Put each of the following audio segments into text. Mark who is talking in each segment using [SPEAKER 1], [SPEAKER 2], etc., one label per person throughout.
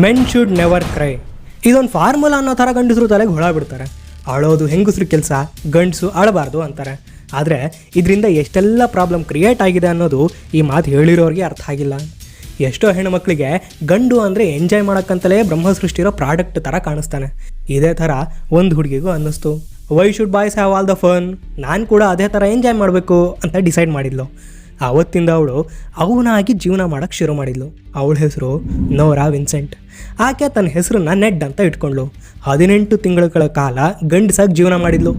[SPEAKER 1] Men should never cry ಇದೊಂದು formula ಅನ್ನೋ ಥರ ಗಂಡಸರು ತಲೆಗೆ ಹುಳ ಬಿಡ್ತಾರೆ. ಅಳೋದು ಹೆಂಗಸ್ರ ಕೆಲಸ, ಗಂಡಸು ಅಳಬಾರ್ದು ಅಂತಾರೆ. ಆದರೆ ಇದರಿಂದ ಎಷ್ಟೆಲ್ಲ ಪ್ರಾಬ್ಲಮ್ ಕ್ರಿಯೇಟ್ ಆಗಿದೆ ಅನ್ನೋದು ಈ ಮಾತು ಹೇಳಿರೋರಿಗೆ ಅರ್ಥ ಆಗಿಲ್ಲ. ಎಷ್ಟೋ ಮಕ್ಕಳಿಗೆ ಗಂಡು ಅಂದರೆ ಎಂಜಾಯ್ ಮಾಡೋಕ್ಕಂತಲೇ ಬ್ರಹ್ಮ ಸೃಷ್ಟಿರೋ ಪ್ರಾಡಕ್ಟ್ ಥರ ಕಾಣಿಸ್ತಾನೆ. ಇದೇ ಥರ ಒಂದು ಹುಡುಗಿಗೂ ಅನ್ನಿಸ್ತು. Why should boys have all the fun ನಾನು ಕೂಡ ಅದೇ ಥರ ಎಂಜಾಯ್ ಮಾಡಬೇಕು ಅಂತ ಡಿಸೈಡ್ ಮಾಡಿದ್ಲು. ಆವತ್ತಿಂದ ಅವಳು ಅವನಾಗಿ ಜೀವನ ಮಾಡೋಕ್ಕೆ ಶುರು ಮಾಡಿದ್ಲು. ಅವಳ ಹೆಸರು ನೋರಾ ವಿನ್ಸೆಂಟ್. ಆಕೆ ತನ್ನ ಹೆಸರನ್ನ ನೆಡ್ ಅಂತ ಇಟ್ಕೊಂಡ್ಳು. ಹದಿನೆಂಟು ತಿಂಗಳುಗಳ ಕಾಲ ಗಂಡಸಾಗಿ ಜೀವನ ಮಾಡಿದ್ಲು.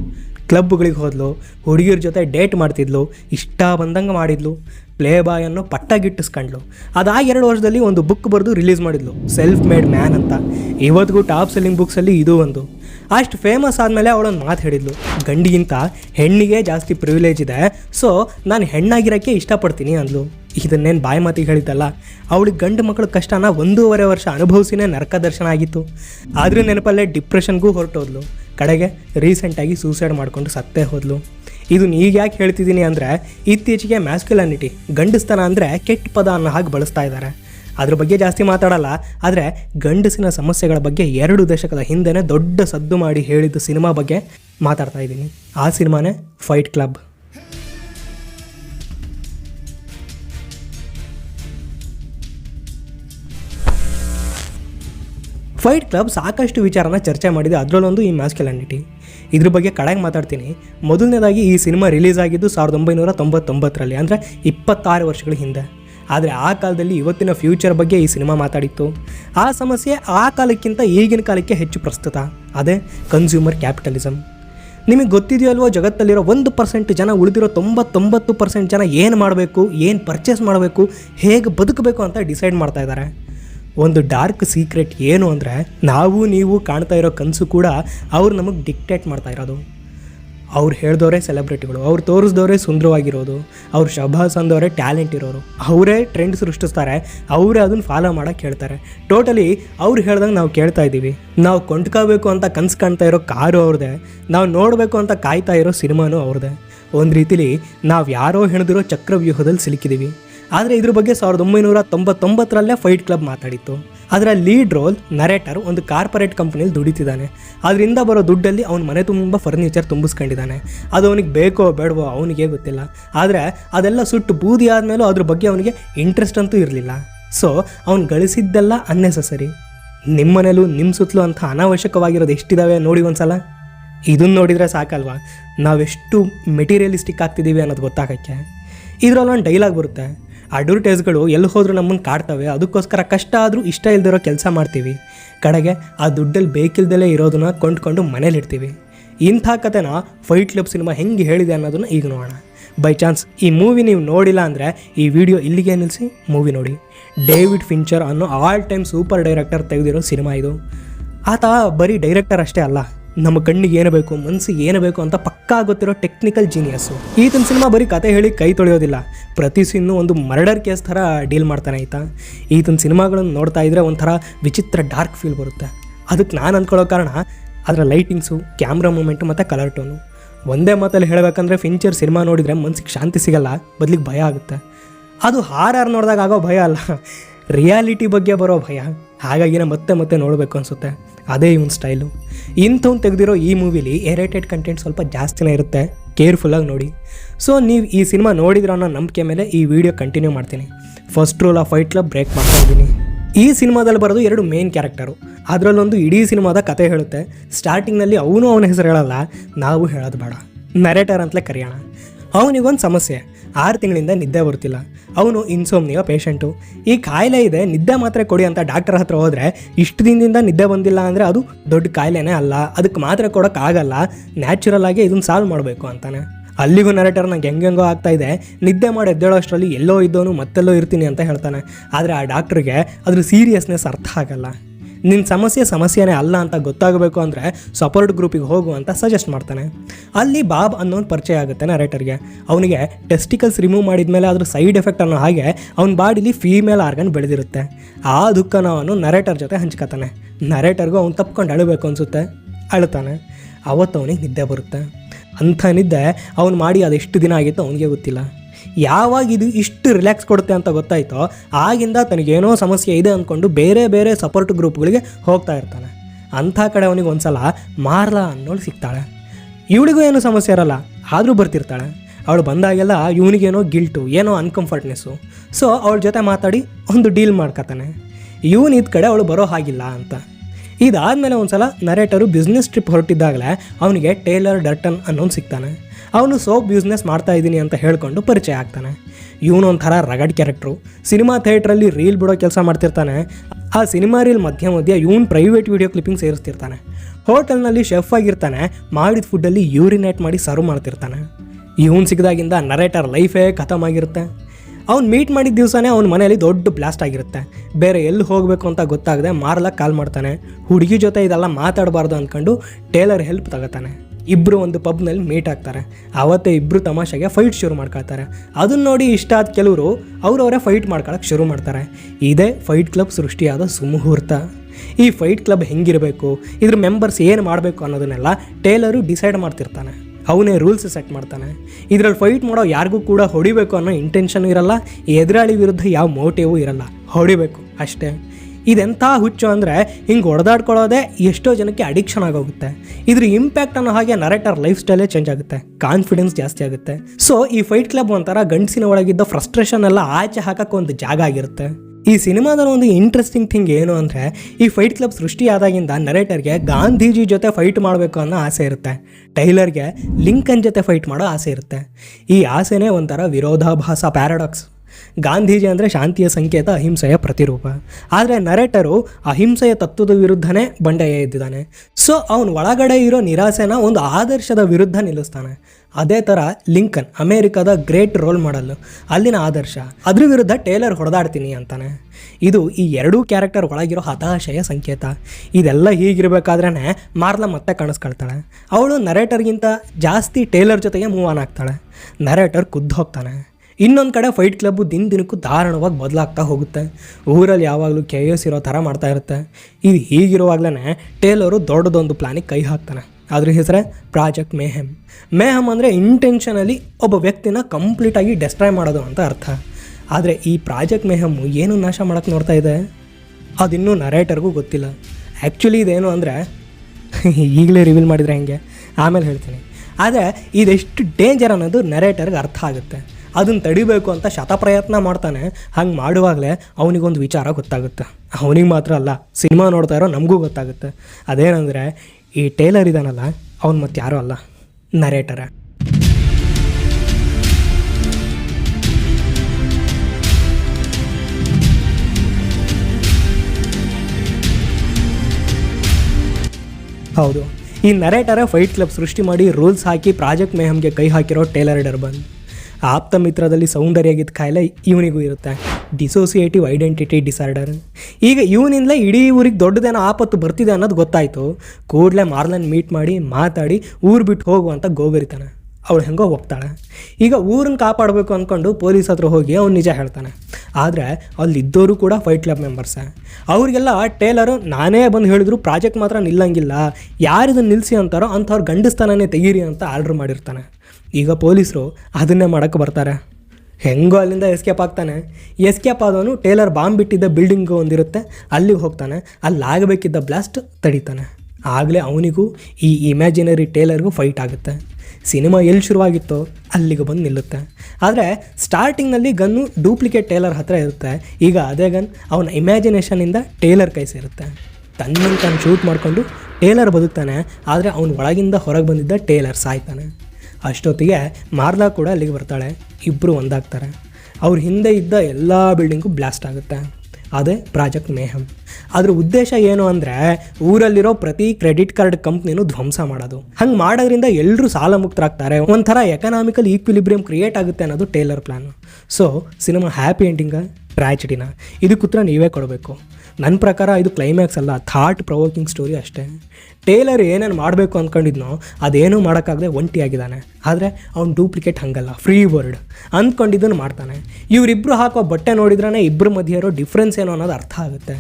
[SPEAKER 1] ಕ್ಲಬ್ಗಳಿಗೆ ಹೋದ್ಲು, ಹುಡುಗಿಯರ ಜೊತೆ ಡೇಟ್ ಮಾಡ್ತಿದ್ಲು, ಇಷ್ಟ ಬಂದಂಗೆ ಮಾಡಿದ್ಲು. ಪ್ಲೇ ಬಾಯ್ ಅನ್ನೋ ಪಟ್ಟ ಗಿಟ್ಟಿಸ್ಕೊಂಡ್ಲು ಅದಾದ ಎರಡು ವರ್ಷದಲ್ಲಿ ಒಂದು ಬುಕ್ ಬರೆದು ರಿಲೀಸ್ ಮಾಡಿದ್ಲು ಸೆಲ್ಫ್ ಮೇಡ್ ಮ್ಯಾನ್ ಅಂತ. ಇವತ್ತಿಗೂ ಟಾಪ್ ಸೆಲ್ಲಿಂಗ್ ಬುಕ್ಸಲ್ಲಿ ಇದು ಒಂದು. ಅಷ್ಟು ಫೇಮಸ್ ಆದಮೇಲೆ ಅವಳೊಂದು ಮಾತು ಹೇಳಿದ್ಲು. ಗಂಡಿಗಿಂತ ಹೆಣ್ಣಿಗೆ ಜಾಸ್ತಿ ಪ್ರಿವಿಲೇಜ್ ಇದೆ. ಸೊ ನಾನು ಹೆಣ್ಣಾಗಿರೋಕ್ಕೆ ಇಷ್ಟಪಡ್ತೀನಿ ಅಂದ್ಲು. ಇದನ್ನೇನು ಬಾಯಿ ಮಾತಿಗೆ ಹೇಳಿದ್ದಲ್ಲ. ಅವಳಿಗೆ ಗಂಡು ಮಕ್ಕಳ ಕಷ್ಟನ ಒಂದೂವರೆ ವರ್ಷ ಅನುಭವಿಸಿನೇ ನರಕ ದರ್ಶನ ಆಗಿತ್ತು. ಆದರೂ ನೆನಪಲ್ಲೇ ಡಿಪ್ರೆಷನ್ಗೂ ಹೊರಟೋದ್ಲು. ಕಡೆಗೆ ರೀಸೆಂಟಾಗಿ ಸೂಸೈಡ್ ಮಾಡಿಕೊಂಡು ಸತ್ತೇ ಹೋದ್ಲು. ಇದನ್ನ ಈಗ ಯಾಕೆ ಹೇಳ್ತಿದ್ದೀನಿ ಅಂದರೆ, ಇತ್ತೀಚೆಗೆ ಮ್ಯಾಸ್ಕ್ಯುಲಾನಿಟಿ ಗಂಡಸ್ತನ ಅಂದರೆ ಕೆಟ್ಟ ಪದ ಅನ್ನೋ ಹಾಗೆ ಬಳಸ್ತಾ ಇದ್ದಾರೆ ಅದ್ರ ಬಗ್ಗೆ ಜಾಸ್ತಿ ಮಾತಾಡಲ್ಲ, ಆದರೆ ಗಂಡಸಿನ ಸಮಸ್ಯೆಗಳ ಬಗ್ಗೆ ಎರಡು ದಶಕದ ಹಿಂದೆನೇ ದೊಡ್ಡ ಸದ್ದು ಮಾಡಿ ಹೇಳಿದ ಸಿನಿಮಾ ಬಗ್ಗೆ ಮಾತಾಡ್ತಾ ಇದ್ದೀನಿ. ಆ ಸಿನಿಮಾನೇ ಫೈಟ್ ಕ್ಲಬ್ ಫೈಟ್ ಕ್ಲಬ್ ಸಾಕಷ್ಟು ವಿಚಾರನ ಚರ್ಚೆ ಮಾಡಿದೆ, ಅದರಲ್ಲೊಂದು ಈ ಮ್ಯಾಸ್ಕ್ಯುಲಾನಿಟಿ ಇದ್ರ ಬಗ್ಗೆ ಕಡೆಗೆ ಮಾತಾಡ್ತೀನಿ. ಮೊದಲನೇದಾಗಿ ಈ ಸಿನಿಮಾ ರಿಲೀಸ್ ಆಗಿದ್ದು ಸಾವಿರದ ಒಂಬೈನೂರ ತೊಂಬತ್ತೊಂಬತ್ತರಲ್ಲಿ, ಅಂದರೆ ಇಪ್ಪತ್ತಾರು ವರ್ಷಗಳ ಹಿಂದೆ. ಆದರೆ ಆ ಕಾಲದಲ್ಲಿ ಇವತ್ತಿನ ಫ್ಯೂಚರ್ ಬಗ್ಗೆ ಈ ಸಿನಿಮಾ ಮಾತಾಡಿತ್ತು. ಆ ಸಮಸ್ಯೆ ಆ ಕಾಲಕ್ಕಿಂತ ಈಗಿನ ಕಾಲಕ್ಕೆ ಹೆಚ್ಚು ಪ್ರಸ್ತುತ. ಅದೇ ಕನ್ಸ್ಯೂಮರ್ ಕ್ಯಾಪಿಟಲಿಸಮ್ ನಿಮಗೆ ಗೊತ್ತಿದೆಯಲ್ವೋ ಜಗತ್ತಲ್ಲಿರೋ ಒಂದು ಪರ್ಸೆಂಟ್ ಜನ ಉಳಿದಿರೋ ತೊಂಬತ್ತೊಂಬತ್ತು ಪರ್ಸೆಂಟ್ ಜನ ಏನು ಮಾಡಬೇಕು, ಏನು ಪರ್ಚೇಸ್ ಮಾಡಬೇಕು, ಹೇಗೆ ಬದುಕಬೇಕು ಅಂತ ಡಿಸೈಡ್ ಮಾಡ್ತಾ ಇದ್ದಾರೆ ಒಂದು ಡಾರ್ಕ್ ಸೀಕ್ರೆಟ್ ಏನು ಅಂದರೆ, ನಾವು, ನೀವು ಕಾಣ್ತಾ ಇರೋ ಕನಸು ಕೂಡ ಅವ್ರು ನಮಗೆ ಡಿಕ್ಟೇಟ್ ಮಾಡ್ತಾ ಇರೋದು. ಅವ್ರು ಹೇಳ್ದವರೇ ಸೆಲೆಬ್ರಿಟಿಗಳು ಅವ್ರು ತೋರಿಸ್ದವರೇ ಸುಂದರವಾಗಿರೋದು, ಅವ್ರು ಶಬಾಸ್ ಅಂದವರೇ ಟ್ಯಾಲೆಂಟ್ ಇರೋರು. ಅವರೇ ಟ್ರೆಂಡ್ ಸೃಷ್ಟಿಸ್ತಾರೆ, ಅವರೇ ಅದನ್ನು ಫಾಲೋ ಮಾಡೋಕೆ ಹೇಳ್ತಾರೆ. ಟೋಟಲಿ ಅವ್ರು ಹೇಳ್ದಂಗೆ ನಾವು ಕೇಳ್ತಾ ಇದ್ದೀವಿ. ನಾವು ಕೊಂಡ್ಕೋಬೇಕು ಅಂತ ಕನ್ಸು ಕಾಣ್ತಾ ಇರೋ ಕಾರು ಅವ್ರದ್ದೇ ನಾವು ನೋಡಬೇಕು ಅಂತ ಕಾಯ್ತಾ ಇರೋ ಸಿನಿಮಾನೂ ಅವ್ರದ್ದೇ ಒಂದು ರೀತಿಲಿ ನಾವು ಯಾರೋ ಹೆಣದಿರೋ ಚಕ್ರವ್ಯೂಹದಲ್ಲಿ ಸಿಲುಕಿದ್ದೀವಿ ಆದರೆ ಇದ್ರ ಬಗ್ಗೆ ಸಾವಿರದ ಒಂಬೈನೂರ ತೊಂಬತ್ತೊಂಬತ್ತರಲ್ಲೇ ಫೈಟ್ ಕ್ಲಬ್ ಮಾತಾಡಿತ್ತು. ಅದರ ಲೀಡ್ ರೋಲ್ ನರೇಟರ್ ಒಂದು ಕಾರ್ಪೊರೇಟ್ ಕಂಪ್ನಿಯಲ್ಲಿ ದುಡಿತಿದ್ದಾನೆ. ಅದರಿಂದ ಬರೋ ದುಡ್ಡಲ್ಲಿ ಅವನ ಮನೆ ತುಂಬ ಫರ್ನಿಚರ್ ತುಂಬಿಸ್ಕೊಂಡಿದ್ದಾನೆ. ಅದು ಅವನಿಗೆ ಬೇಕೋ ಬೇಡವೋ ಅವನಿಗೆ ಗೊತ್ತಿಲ್ಲ. ಆದರೆ ಅದೆಲ್ಲ ಸುಟ್ಟು ಬೂದಿ ಆದಮೇಲೂ ಅದ್ರ ಬಗ್ಗೆ ಅವನಿಗೆ ಇಂಟ್ರೆಸ್ಟ್ ಅಂತೂ ಇರಲಿಲ್ಲ. ಸೊ ಅವ್ನು ಗಳಿಸಿದ್ದೆಲ್ಲ ಅನ್ನೆಸಸರಿ ನಿಮ್ಮನೇಲೂ ನಿಮ್ಮ ಸುತ್ತಲೂ ಅಂತ ಅನಾವಶ್ಯಕವಾಗಿರೋದು ಎಷ್ಟಿದಾವೆ ನೋಡಿ ಒಂದ್ಸಲ. ಇದನ್ನು ನೋಡಿದರೆ ಸಾಕಲ್ವಾ? ನಾವೆಷ್ಟು ಮೆಟೀರಿಯಲಿಸ್ಟಿಕ್ ಆಗ್ತಿದ್ದೀವಿ ಅನ್ನೋದು ಗೊತ್ತಾಗಕ್ಕೆ. ಇದರಲ್ಲಿ ಒಂದು ಡೈಲಾಗ್ ಬರುತ್ತೆ. ಅಡ್ವರ್ಟೈಸ್ಗಳು ಎಲ್ಲಿ ಹೋದರೂ ನಮ್ಮನ್ನು ಕಾಡ್ತವೆ. ಅದಕ್ಕೋಸ್ಕರ ಕಷ್ಟ ಆದರೂ ಇಷ್ಟ ಇಲ್ದಿರೋ ಕೆಲಸ ಮಾಡ್ತೀವಿ. ಕಡೆಗೆ ಆ ದುಡ್ಡಲ್ಲಿ ಬೇಕಿಲ್ದಲೇ ಇರೋದನ್ನ ಕೊಂಡ್ಕೊಂಡು ಮನೇಲಿರ್ತೀವಿ ಇಂಥ ಕಥೆನ ಫೈಟ್ ಕ್ಲಬ್ ಸಿನಿಮಾ ಹೆಂಗೆ ಹೇಳಿದೆ ಅನ್ನೋದನ್ನು ಈಗ ನೋಡೋಣ. ಬೈ ಚಾನ್ಸ್ ಈ ಮೂವಿ ನೀವು ನೋಡಿಲ್ಲ ಅಂದರೆ ಈ ವಿಡಿಯೋ ಇಲ್ಲಿಗೆ ನಿಲ್ಲಿಸಿ ಮೂವಿ ನೋಡಿ. ಡೇವಿಡ್ ಫಿಂಚರ್ ಅನ್ನೋ ಆಲ್ ಟೈಮ್ ಸೂಪರ್ ಡೈರೆಕ್ಟರ್ ತೆಗೆದಿರೋ ಸಿನಿಮಾ ಇದು. ಆತ ಬರೀ ಡೈರೆಕ್ಟರ್ ಅಷ್ಟೇ ಅಲ್ಲ. ನಮ್ಮ ಕಣ್ಣಿಗೆ ಏನು ಬೇಕು ಮನಸ್ಸಿಗೆ ಏನು ಬೇಕು ಅಂತ ಪಕ್ಕಾ ಗೊತ್ತಿರೋ ಟೆಕ್ನಿಕಲ್ ಜೀನಿಯಸ್ಸು ಈತನ ಸಿನಿಮಾ ಬರೀ ಕತೆ ಹೇಳಿ ಕೈ ತೊಳೆಯೋದಿಲ್ಲ. ಪ್ರತಿ ಸೀನು ಒಂದು ಮರ್ಡರ್ ಕೇಸ್ ಥರ ಡೀಲ್ ಮಾಡ್ತಾನೆ ಆಯ್ತಾ ಈತನ ಸಿನಿಮಾಗಳನ್ನು ನೋಡ್ತಾ ಇದ್ರೆ ಒಂಥರ ವಿಚಿತ್ರ ಡಾರ್ಕ್ ಫೀಲ್ ಬರುತ್ತೆ. ಅದಕ್ಕೆ ನಾನು ಅಂದ್ಕೊಳ್ಳೋ ಕಾರಣ, ಅದರ ಲೈಟಿಂಗ್ಸು ಕ್ಯಾಮ್ರಾ ಮೂಮೆಂಟು ಮತ್ತು ಕಲರ್ ಟೋನು ಒಂದೇ ಮಾತಲ್ಲಿ ಹೇಳಬೇಕಂದ್ರೆ ಫಿಂಚರ್ ಸಿನಿಮಾ ನೋಡಿದರೆ ಮನ್ಸಿಗೆ ಶಾಂತಿ ಸಿಗಲ್ಲ, ಬದಲಿಗೆ ಭಯ ಆಗುತ್ತೆ. ಅದು ಹಾರಾರ್ ನೋಡಿದಾಗ ಆಗೋ ಭಯ ಅಲ್ಲ. ರಿಯಾಲಿಟಿ ಬಗ್ಗೆ ಬರೋ ಭಯ. ಹಾಗಾಗಿನೇ ಮತ್ತೆ ಮತ್ತೆ ನೋಡಬೇಕು ಅನಿಸುತ್ತೆ. ಅದೇ ಇವನ್ ಸ್ಟೈಲು ಇಂಥವ್ನು ತೆಗೆದಿರೋ ಈ ಮೂವಿಲಿ ಎರೇಟೆಡ್ ಕಂಟೆಂಟ್ ಸ್ವಲ್ಪ ಜಾಸ್ತಿನೇ ಇರುತ್ತೆ. ಕೇರ್ಫುಲ್ಲಾಗಿ ನೋಡಿ. ಸೊ ನೀವು ಈ ಸಿನಿಮಾ ನೋಡಿದ್ರೆ ಅನ್ನೋ ನಂಬಿಕೆ ಮೇಲೆ ಈ ವಿಡಿಯೋ ಕಂಟಿನ್ಯೂ ಮಾಡ್ತೀನಿ. First rule of fight club break ಮಾಡ್ತಾ ಇದ್ದೀನಿ. ಈ ಸಿನಿಮಾದಲ್ಲಿ ಬರೋದು ಎರಡು ಮೇನ್ ಕ್ಯಾರೆಕ್ಟರು ಅದರಲ್ಲೊಂದು ಇಡೀ ಸಿನಿಮಾದ ಕತೆ ಹೇಳುತ್ತೆ. ಸ್ಟಾರ್ಟಿಂಗ್ನಲ್ಲಿ ಅವನು ಅವನ ಹೆಸರು ಹೇಳಲ್ಲ. ನಾವು ಹೇಳೋದು ಬೇಡ. ನರೇಟರ್ ಅಂತಲೇ ಕರೆಯೋಣ. ಅವನಿಗೊಂದು ಸಮಸ್ಯೆ. ಆರು ತಿಂಗಳಿಂದ ನಿದ್ದೆ ಬರ್ತಿಲ್ಲ. ಅವನು ಇನ್ಸೋಮ್ನಿಯ ಪೇಷಂಟು ಈ ಕಾಯಿಲೆ ಇದೆ, ನಿದ್ದೆ ಮಾತ್ರೆ ಕೊಡಿ ಅಂತ ಡಾಕ್ಟರ್ ಹತ್ರ ಹೋದರೆ, ಇಷ್ಟು ದಿನದಿಂದ ನಿದ್ದೆ ಬಂದಿಲ್ಲ ಅಂದರೆ ಅದು ದೊಡ್ಡ ಕಾಯಿಲೆನೇ ಅಲ್ಲ. ಅದಕ್ಕೆ ಮಾತ್ರ ಕೊಡೋಕ್ಕಾಗಲ್ಲ ನ್ಯಾಚುರಲ್ ಆಗಿ ಇದನ್ನು ಸಾಲ್ವ್ ಮಾಡಬೇಕು ಅಂತಾನೆ. ಅಲ್ಲಿಗೂ ನರೇಟರ್ ನಂಗೆ ಹೆಂಗೆಂಗೋ ಆಗ್ತಾ ಇದೆ. ನಿದ್ದೆ ಮಾಡಿ ಎದ್ದೇಳೋಷ್ಟರಲ್ಲಿ ಎಲ್ಲೋ ಇದ್ದೋನು ಮತ್ತೆಲ್ಲೋ ಇರ್ತೀನಿ ಅಂತ ಹೇಳ್ತಾನೆ. ಆದರೆ ಆ ಡಾಕ್ಟ್ರಿಗೆ ಅದ್ರ ಸೀರಿಯಸ್ನೆಸ್ ಅರ್ಥ ಆಗಲ್ಲ. ನಿನ್ನ ಸಮಸ್ಯೆ ಸಮಸ್ಯೆನೇ ಅಲ್ಲ ಅಂತ ಗೊತ್ತಾಗಬೇಕು ಅಂದರೆ ಸಪೋರ್ಟ್ ಗ್ರೂಪಿಗೆ ಹೋಗು ಅಂತ ಸಜೆಸ್ಟ್ ಮಾಡ್ತಾನೆ. ಅಲ್ಲಿ ಬಾಬ್ ಅನ್ನೋನು ಪರಿಚಯ ಆಗುತ್ತೆ ನರೇಟರ್ಗೆ ಅವನಿಗೆ ಟೆಸ್ಟಿಕಲ್ಸ್ ರಿಮೂವ್ ಮಾಡಿದ್ಮೇಲೆ ಅದ್ರ ಸೈಡ್ ಎಫೆಕ್ಟ್ ಅನ್ನೋ ಹಾಗೆ ಅವನ ಬಾಡಿಲಿ ಫೀಮೇಲ್ ಆರ್ಗನ್ ಬೆಳೆದಿರುತ್ತೆ. ಆ ದುಃಖನ ಅವನು ನರೇಟರ್ ಜೊತೆ ಹಂಚ್ಕೊತಾನೆ. ನರೇಟರ್ಗೂ ಅವ್ನು ತಪ್ಕೊಂಡು ಅಳಬೇಕು ಅನಿಸುತ್ತೆ. ಅಳ್ತಾನೆ. ಅವತ್ತು ಅವನಿಗೆ ನಿದ್ದೆ ಬರುತ್ತೆ. ಅಂಥ ನಿದ್ದೆ ಅವ್ನು ಮಾಡಿ ಅದೆಷ್ಟು ದಿನ ಆಗಿತ್ತು ಅವನಿಗೆ ಗೊತ್ತಿಲ್ಲ. ಯಾವಾಗ ಇದು ಇಷ್ಟು ರಿಲ್ಯಾಕ್ಸ್ ಕೊಡುತ್ತೆ ಅಂತ ಗೊತ್ತಾಯ್ತೋ, ಆಗಿಂದ ತನಗೇನೋ ಸಮಸ್ಯೆ ಇದೆ ಅಂದ್ಕೊಂಡು ಬೇರೆ ಬೇರೆ ಸಪೋರ್ಟ್ ಗ್ರೂಪ್ಗಳಿಗೆ ಹೋಗ್ತಾ ಇರ್ತಾನೆ. ಅಂಥ ಕಡೆ ಅವನಿಗೆ ಒಂದ್ಸಲ ಮಾರ್ಲಾ ಅನ್ನೋಳು ಸಿಗ್ತಾಳೆ. ಇವಳಿಗೂ ಏನು ಸಮಸ್ಯೆ ಇರಲ್ಲ, ಆದರೂ ಬರ್ತಿರ್ತಾಳೆ. ಅವಳು ಬಂದಾಗೆಲ್ಲ ಇವನಿಗೇನೋ ಗಿಲ್ಟು ಏನೋ ಅನ್ಕಂಫರ್ಟ್ನೆಸ್ಸು ಸೊ ಅವಳ ಜೊತೆ ಮಾತಾಡಿ ಒಂದು ಡೀಲ್ ಮಾಡ್ಕೊತಾನೆ. ಇವನು ಇದ್ದ ಕಡೆ ಅವಳು ಬರೋ ಹಾಗಿಲ್ಲ ಅಂತ. ಇದಾದಮೇಲೆ ಒಂದ್ಸಲ ನರೇಟರು ಬಿಸ್ನೆಸ್ ಟ್ರಿಪ್ ಹೊರಟಿದ್ದಾಗಲೇ ಅವನಿಗೆ ಟೇಲರ್ ಡರ್ಟನ್ ಅನ್ನೋನು ಸಿಗ್ತಾನೆ. ಅವನು ಸೋಪ್ ಬ್ಯೂಸ್ನೆಸ್ ಮಾಡ್ತಾ ಇದ್ದೀನಿ ಅಂತ ಹೇಳ್ಕೊಂಡು ಪರಿಚಯ ಆಗ್ತಾನೆ. ಇವನು ಒಂಥರ ರಗಡ್ ಕ್ಯಾರೆಕ್ಟ್ರು ಸಿನಿಮಾ ಥಿಯೇಟ್ರಲ್ಲಿ ರೀಲ್ ಬಿಡೋ ಕೆಲಸ ಮಾಡ್ತಿರ್ತಾನೆ. ಆ ಸಿನಿಮಾ ರೀಲ್ ಮಧ್ಯ ಮಧ್ಯ ಇವನು ಪ್ರೈವೇಟ್ ವಿಡಿಯೋ ಕ್ಲಿಪ್ಪಿಂಗ್ ಸೇರಿಸ್ತಿರ್ತಾನೆ. ಹೋಟೆಲ್ನಲ್ಲಿ ಶೆಫ್ ಆಗಿರ್ತಾನೆ, ಮಾಡಿದ ಫುಡ್ಡಲ್ಲಿ ಯೂರಿನೇಟ್ ಮಾಡಿ ಸರ್ವ್ ಮಾಡ್ತಿರ್ತಾನೆ. ಇವನು ಸಿಗದಾಗಿಂದ ನರೇಟರ್ ಲೈಫೇ ಖತಮ್ ಆಗಿರುತ್ತೆ. ಅವ್ನು ಮೀಟ್ ಮಾಡಿದ ದಿವಸನೇ ಅವ್ನ ಮನೆಯಲ್ಲಿ ದೊಡ್ಡ ಬ್ಲಾಸ್ಟ್ ಆಗಿರುತ್ತೆ. ಬೇರೆ ಎಲ್ಲಿ ಹೋಗಬೇಕು ಅಂತ ಗೊತ್ತಾಗದೆ ಮಾರ್ಲಕ್ಕೆ ಕಾಲ್ ಮಾಡ್ತಾನೆ. ಹುಡುಗಿ ಜೊತೆ ಇದೆಲ್ಲ ಮಾತಾಡಬಾರ್ದು ಅಂದ್ಕೊಂಡು ಟೇಲರ್ ಹೆಲ್ಪ್ ತಗೋತಾನೆ. ಇಬ್ಬರು ಒಂದು ಪಬ್ನಲ್ಲಿ ಮೀಟ್ ಆಗ್ತಾರೆ. ಅವತ್ತೇ ಇಬ್ಬರು ತಮಾಷೆಗೆ ಫೈಟ್ ಶುರು ಮಾಡ್ಕೊಳ್ತಾರೆ. ಅದನ್ನ ನೋಡಿ ಇಷ್ಟ ಆದ ಕೆಲವರು ಅವರವರೇ ಫೈಟ್ ಮಾಡ್ಕೊಳಕ್ಕೆ ಶುರು ಮಾಡ್ತಾರೆ. ಇದೇ ಫೈಟ್ ಕ್ಲಬ್ ಸೃಷ್ಟಿಯಾದ ಸುಮುಹೂರ್ತ. ಈ ಫೈಟ್ ಕ್ಲಬ್ ಹೆಂಗಿರಬೇಕು, ಇದ್ರ ಮೆಂಬರ್ಸ್ ಏನು ಮಾಡಬೇಕು ಅನ್ನೋದನ್ನೆಲ್ಲ ಟೇಲರು ಡಿಸೈಡ್ ಮಾಡ್ತಿರ್ತಾನೆ. ಅವನೇ ರೂಲ್ಸ್ ಸೆಟ್ ಮಾಡ್ತಾನೆ. ಇದರಲ್ಲಿ ಫೈಟ್ ಮಾಡೋ ಯಾರಿಗೂ ಕೂಡ ಹೊಡಿಬೇಕು ಅನ್ನೋ ಇಂಟೆನ್ಷನ್ ಇರಲ್ಲ, ಎದುರಾಳಿ ವಿರುದ್ಧ ಯಾವ ಮೋಟಿವು ಇರಲ್ಲ. ಹೊಡಿಬೇಕು ಅಷ್ಟೇ. ಇದೆಂಥ ಹುಚ್ಚು ಅಂದರೆ ಹಿಂಗೆ ಹೊಡೆದಾಡ್ಕೊಳ್ಳೋದೇ ಎಷ್ಟೋ ಜನಕ್ಕೆ ಅಡಿಕ್ಷನ್ ಆಗೋಗುತ್ತೆ. ಇದ್ರ ಇಂಪ್ಯಾಕ್ಟ್ ಅನ್ನೋ ಹಾಗೆ ನರೇಟರ್ ಲೈಫ್ ಸ್ಟೈಲೇ ಚೇಂಜ್ ಆಗುತ್ತೆ. ಕಾನ್ಫಿಡೆನ್ಸ್ ಜಾಸ್ತಿ ಆಗುತ್ತೆ. ಸೊ ಈ ಫೈಟ್ ಕ್ಲಬ್ ಒಂಥರ ಗಂಡಸಿನ ಒಳಗಿದ್ದ ಫ್ರಸ್ಟ್ರೇಷನ್ ಎಲ್ಲ ಆಚೆ ಹಾಕಕ್ಕೆ ಒಂದು ಜಾಗ ಆಗಿರುತ್ತೆ. ಈ ಸಿನಿಮಾದ ಒಂದು ಇಂಟ್ರೆಸ್ಟಿಂಗ್ ಥಿಂಗ್ ಏನು ಅಂದರೆ, ಈ ಫೈಟ್ ಕ್ಲಬ್ ಸೃಷ್ಟಿಯಾದಾಗಿಂದ ನರೇಟರ್ಗೆ ಗಾಂಧೀಜಿ ಜೊತೆ ಫೈಟ್ ಮಾಡಬೇಕು ಅನ್ನೋ ಆಸೆ ಇರುತ್ತೆ. ಟೈಲರ್ಗೆ ಲಿಂಕನ್ ಜೊತೆ ಫೈಟ್ ಮಾಡೋ ಆಸೆ ಇರುತ್ತೆ. ಈ ಆಸೆನೇ ಒಂಥರ ವಿರೋಧಾಭಾಸ ಪ್ಯಾರಾಡಾಕ್ಸ್ ಗಾಂಧೀಜಿ ಅಂದರೆ ಶಾಂತಿಯ ಸಂಕೇತ, ಅಹಿಂಸೆಯ ಪ್ರತಿರೂಪ. ಆದರೆ ನರೇಟರು ಅಹಿಂಸೆಯ ತತ್ವದ ವಿರುದ್ಧನೇ ಬಂಡೆಯ ಎದ್ದಿದ್ದಾನೆ. ಸೊ ಅವನು ಒಳಗಡೆ ಇರೋ ನಿರಾಸೆನ ಒಂದು ಆದರ್ಶದ ವಿರುದ್ಧ ನಿಲ್ಲಿಸ್ತಾನೆ. ಅದೇ ಥರ ಲಿಂಕನ್, ಅಮೇರಿಕಾದ ಗ್ರೇಟ್ ರೋಲ್ ಮಾಡಲ್. ಅಲ್ಲಿನ ಆದರ್ಶ, ಅದ್ರ ವಿರುದ್ಧ ಟೇಲರ್ ಹೊಡೆದಾಡ್ತೀನಿ ಅಂತಾನೆ. ಇದು ಈ ಎರಡೂ ಕ್ಯಾರೆಕ್ಟರ್ ಒಳಗಿರೋ ಹತಾಶೆಯ ಸಂಕೇತ. ಇದೆಲ್ಲ ಹೀಗಿರಬೇಕಾದ್ರೇ ಮಾರ್ಲ ಮತ್ತೆ ಕಾಣಿಸ್ಕೊಳ್ತಾಳೆ. ಅವಳು ನರೇಟರ್ಗಿಂತ ಜಾಸ್ತಿ ಟೇಲರ್ ಜೊತೆಗೆ ಮೂವ್ ಆನ್ ಆಗ್ತಾಳೆ. ನರೇಟರ್ ಕುದ್ದು ಹೋಗ್ತಾನೆ. ಇನ್ನೊಂದು ಕಡೆ ಫೈಟ್ ಕ್ಲಬ್ಬು ದಿನ ದಿನಕ್ಕೂ ದಾರುಣವಾಗಿ ಬದಲಾಗ್ತಾ ಹೋಗುತ್ತೆ. ಊರಲ್ಲಿ ಯಾವಾಗಲೂ ಕೆಯೋಸ್ ಇರೋ ಥರ ಮಾಡ್ತಾ ಇರುತ್ತೆ. ಇದು ಹೀಗಿರುವಾಗಲೇ ಟೇಲರು ದೊಡ್ಡದೊಂದು ಪ್ಲಾನಿಗೆ ಕೈ ಹಾಕ್ತಾನೆ. ಅದ್ರ ಹೆಸರೇ ಪ್ರಾಜೆಕ್ಟ್ ಮೇಹೆಮ್ ಮೇಹಮ್ ಅಂದರೆ ಇಂಟೆನ್ಷನಲ್ಲಿ ಒಬ್ಬ ವ್ಯಕ್ತಿನ ಕಂಪ್ಲೀಟಾಗಿ ಡೆಸ್ಟ್ರಾಯ್ ಮಾಡೋದು ಅಂತ ಅರ್ಥ. ಆದರೆ ಈ ಪ್ರಾಜೆಕ್ಟ್ ಮೇಹಮ್ಮು ಏನು ನಾಶ ಮಾಡೋಕ್ಕೆ ನೋಡ್ತಾ ಇದೆ? ಅದಿನ್ನೂ ನರೇಟರ್ಗೂ ಗೊತ್ತಿಲ್ಲ. ಆ್ಯಕ್ಚುಲಿ ಇದೇನು ಅಂದರೆ ಈಗಲೇ ರಿವೀಲ್ ಮಾಡಿದರೆ ಹೆಂಗೆ? ಆಮೇಲೆ ಹೇಳ್ತೀನಿ. ಆದರೆ ಇದೆಷ್ಟು ಡೇಂಜರ್ ಅನ್ನೋದು ನರೇಟರ್ಗೆ ಅರ್ಥ ಆಗುತ್ತೆ. ಅದನ್ನು ತಡಿಬೇಕು ಅಂತ ಶತಪ್ರಯತ್ನ ಮಾಡ್ತಾನೆ. ಹಂಗೆ ಮಾಡುವಾಗಲೇ ಅವನಿಗೊಂದು ವಿಚಾರ ಗೊತ್ತಾಗುತ್ತೆ. ಅವನಿಗೆ ಮಾತ್ರ ಅಲ್ಲ, ಸಿನಿಮಾ ನೋಡ್ತಾ ಇರೋ ನಮಗೂ ಗೊತ್ತಾಗುತ್ತೆ. ಅದೇನೆಂದರೆ, ಈ ಟೇಲರ್ ಇದಾನಲ್ಲ, ಅವ್ನು ಮತ್ತೆ ಯಾರೂ ಅಲ್ಲ. ನರೇಟರ. ಹೌದು. ಈ ನರೇಟರ ಫೈಟ್ ಕ್ಲಬ್ ಸೃಷ್ಟಿ ಮಾಡಿ ರೂಲ್ಸ್ ಹಾಕಿ ಪ್ರಾಜೆಕ್ಟ್ ಮೇಹಮ್ಗೆ ಕೈ ಹಾಕಿರೋ ಟೇಲರ್ ಡರ್ಬನ್ ಆಪ್ತ ಮಿತ್ರದಲ್ಲಿ ಸೌಂದರ್ಯಗಿದ್ದ ಕಾಯಿಲೆ ಇವನಿಗೂ ಇರುತ್ತೆ. Dissociative identity disorder. ಈಗ ಇವನಿಂದಲೇ ಇಡೀ ಊರಿಗೆ ದೊಡ್ಡದೇನ ಆಪತ್ತು ಬರ್ತಿದೆ ಅನ್ನೋದು ಗೊತ್ತಾಯಿತು. ಕೂಡಲೇ ಮಾರ್ಲನ್ ಮೀಟ್ ಮಾಡಿ, ಮಾತಾಡಿ, ಊರು ಬಿಟ್ಟು ಹೋಗು ಅಂತ ಗೋಗರಿತಾನೆ. ಅವಳು ಹೆಂಗೋ ಹೋಗ್ತಾಳೆ ಈಗ ಊರನ್ನು ಕಾಪಾಡಬೇಕು ಅಂದ್ಕೊಂಡು ಪೊಲೀಸ್ ಹತ್ರ ಹೋಗಿ ಅವ್ನು ನಿಜ ಹೇಳ್ತಾನೆ. ಆದರೆ ಅಲ್ಲಿದ್ದವರು ಕೂಡ ಫೈಟ್ ಕ್ಲಬ್ ಮೆಂಬರ್ಸ ಅವರಿಗೆಲ್ಲ ಟೇಲರು ನಾನೇ ಬಂದು ಹೇಳಿದ್ರು, ಪ್ರಾಜೆಕ್ಟ್ ಮಾತ್ರ ನಿಲ್ಲಂಗಿಲ್ಲ. ಯಾರಿದನ್ನು ನಿಲ್ಲಿಸಿ ಅಂತಾರೋ ಅಂಥವ್ರು ಗಂಡಸ್ತಾನೇ ತೆಗೀರಿ ಅಂತ ಆರ್ಡ್ರ್ ಮಾಡಿರ್ತಾನೆ. ಈಗ ಪೊಲೀಸರು ಅದನ್ನೇ ಮಾಡೋಕ್ಕೆ ಬರ್ತಾರೆ. ಹೆಂಗೋ ಅಲ್ಲಿಂದ ಎಸ್ಕೇಪ್ ಆಗ್ತಾನೆ. ಎಸ್ಕೇಪ್ ಆದವನು ಟೇಲರ್ ಬಾಂಬ್ ಬಿಟ್ಟಿದ್ದ ಬಿಲ್ಡಿಂಗು ಒಂದಿರುತ್ತೆ, ಅಲ್ಲಿಗೆ ಹೋಗ್ತಾನೆ. ಅಲ್ಲಿ ಆಗಬೇಕಿದ್ದ ಬ್ಲಾಸ್ಟ್ ತಡಿತಾನೆ. ಆಗಲೇ ಅವನಿಗೂ ಈ ಇಮ್ಯಾಜಿನರಿ ಟೇಲರ್ಗೂ ಫೈಟ್ ಆಗುತ್ತೆ. ಸಿನಿಮಾ ಎಲ್ಲಿ ಶುರುವಾಗಿತ್ತೋ ಅಲ್ಲಿಗೆ ಬಂದು ನಿಲ್ಲುತ್ತೆ. ಆದರೆ ಸ್ಟಾರ್ಟಿಂಗ್ನಲ್ಲಿ ಗನ್ನು ಡೂಪ್ಲಿಕೇಟ್ ಟೇಲರ್ ಹತ್ತಿರ ಇರುತ್ತೆ. ಈಗ ಅದೇ ಗನ್ ಅವನ ಇಮ್ಯಾಜಿನೇಷನಿಂದ ಟೇಲರ್ ಕೈ ಸೇರುತ್ತೆ. ತನ್ನನ್ನು ತಾನು ಶೂಟ್ ಮಾಡಿಕೊಂಡು ಟೇಲರ್ ಬದುಕ್ತಾನೆ, ಆದರೆ ಅವನ ಒಳಗಿಂದ ಹೊರಗೆ ಬಂದಿದ್ದ ಟೇಲರ್ ಸಾಯ್ತಾನೆ. ಅಷ್ಟೊತ್ತಿಗೆ ಮಾರ್ಲಾ ಕೂಡ ಅಲ್ಲಿಗೆ ಬರ್ತಾಳೆ. ಇಬ್ಬರು ಒಂದಾಗ್ತಾರೆ. ಅವ್ರ ಹಿಂದೆ ಇದ್ದ ಎಲ್ಲ ಬಿಲ್ಡಿಂಗು ಬ್ಲಾಸ್ಟ್ ಆಗುತ್ತೆ. ಅದೇ ಪ್ರಾಜೆಕ್ಟ್ ಮೇಹಮ್. ಅದ್ರ ಉದ್ದೇಶ ಏನು ಅಂದರೆ ಊರಲ್ಲಿರೋ ಪ್ರತಿ ಕ್ರೆಡಿಟ್ ಕಾರ್ಡ್ ಕಂಪ್ನಿನೂ ಧ್ವಂಸ ಮಾಡೋದು. ಹಂಗೆ ಮಾಡೋದ್ರಿಂದ ಎಲ್ಲರೂ ಸಾಲ ಮುಕ್ತರಾಗ್ತಾರೆ. ಒಂಥರ ಎಕನಾಮಿಕಲ್ ಈಕ್ವಿಲಿಬ್ರಿಯಂ ಕ್ರಿಯೇಟ್ ಆಗುತ್ತೆ ಅನ್ನೋದು Tyler plan. So cinema happy ಎಂಡಿಂಗ ಟ್ರ್ಯಾಜಿಡಿನ ಇದಕ್ಕೆ ಉತ್ತರ ನೀವೇ ಕೊಡಬೇಕು. ನನ್ನ ಪ್ರಕಾರ ಇದು ಕ್ಲೈಮ್ಯಾಕ್ಸ್ ಅಲ್ಲ ಥಾಟ್ ಪ್ರವೋಕಿಂಗ್ ಸ್ಟೋರಿ ಅಷ್ಟೇ. ಟೇಲರ್ ಏನೇನು ಮಾಡಬೇಕು ಅಂದ್ಕೊಂಡಿದ್ನೋ ಅದೇನೂ ಮಾಡೋಕ್ಕಾಗದೆ ಒಂಟಿಯಾಗಿದ್ದಾನೆ. ಆದರೆ ಅವ್ನು ಡೂಪ್ಲಿಕೇಟ್ ಹಂಗಲ್ಲ, ಫ್ರೀ ವರ್ಡ್ ಅಂದ್ಕೊಂಡಿದ್ದನ್ನು ಮಾಡ್ತಾನೆ. ಇವರಿಬ್ಬರು ಹಾಕೋ ಬಟ್ಟೆ ನೋಡಿದ್ರೇ ಇಬ್ಬರ ಮಧ್ಯೆ ಇರೋ ಡಿಫ್ರೆನ್ಸ್ ಏನೋ ಅನ್ನೋದು ಅರ್ಥ ಆಗುತ್ತೆ.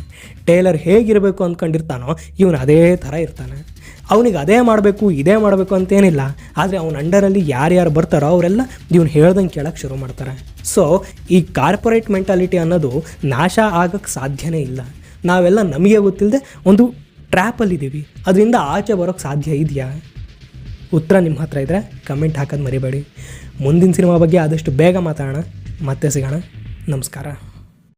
[SPEAKER 1] ಟೇಲರ್ ಹೇಗಿರಬೇಕು ಅಂದ್ಕೊಂಡಿರ್ತಾನೋ ಇವನು ಅದೇ ಥರ ಇರ್ತಾನೆ. ಅವನಿಗೆ ಅದೇ ಮಾಡಬೇಕು, ಇದೇ ಮಾಡಬೇಕು ಅಂತೇನಿಲ್ಲ. ಆದರೆ ಅವನ ಅಂಡರಲ್ಲಿ ಯಾರ್ಯಾರು ಬರ್ತಾರೋ ಅವರೆಲ್ಲ ಇವನು ಹೇಳ್ದಂಗೆ ಕೇಳೋಕ್ಕೆ ಶುರು ಮಾಡ್ತಾರೆ. ಸೊ ಈ ಕಾರ್ಪೊರೇಟ್ ಮೆಂಟಾಲಿಟಿ ಅನ್ನೋದು ನಾಶ ಆಗಕ್ಕೆ ಸಾಧ್ಯನೇ ಇಲ್ಲ. ನಾವೆಲ್ಲ ನಮಗೆ ಗೊತ್ತಿಲ್ಲದೆ ಒಂದು ಟ್ರ್ಯಾಪಲ್ಲಿದ್ದೀವಿ. ಅದರಿಂದ ಆಚೆ ಬರೋಕ್ಕೆ ಸಾಧ್ಯ ಇದೆಯಾ? ಉತ್ತರ ನಿಮ್ಮ ಹತ್ರ ಇದ್ದರೆ ಕಮೆಂಟ್ ಹಾಕೋದು ಮರಿಬೇಡಿ. ಮುಂದಿನ ಸಿನಿಮಾ ಬಗ್ಗೆ ಆದಷ್ಟು ಬೇಗ ಮಾತಾಡೋಣ. ಮತ್ತೆ ಸಿಗೋಣ. ನಮಸ್ಕಾರ.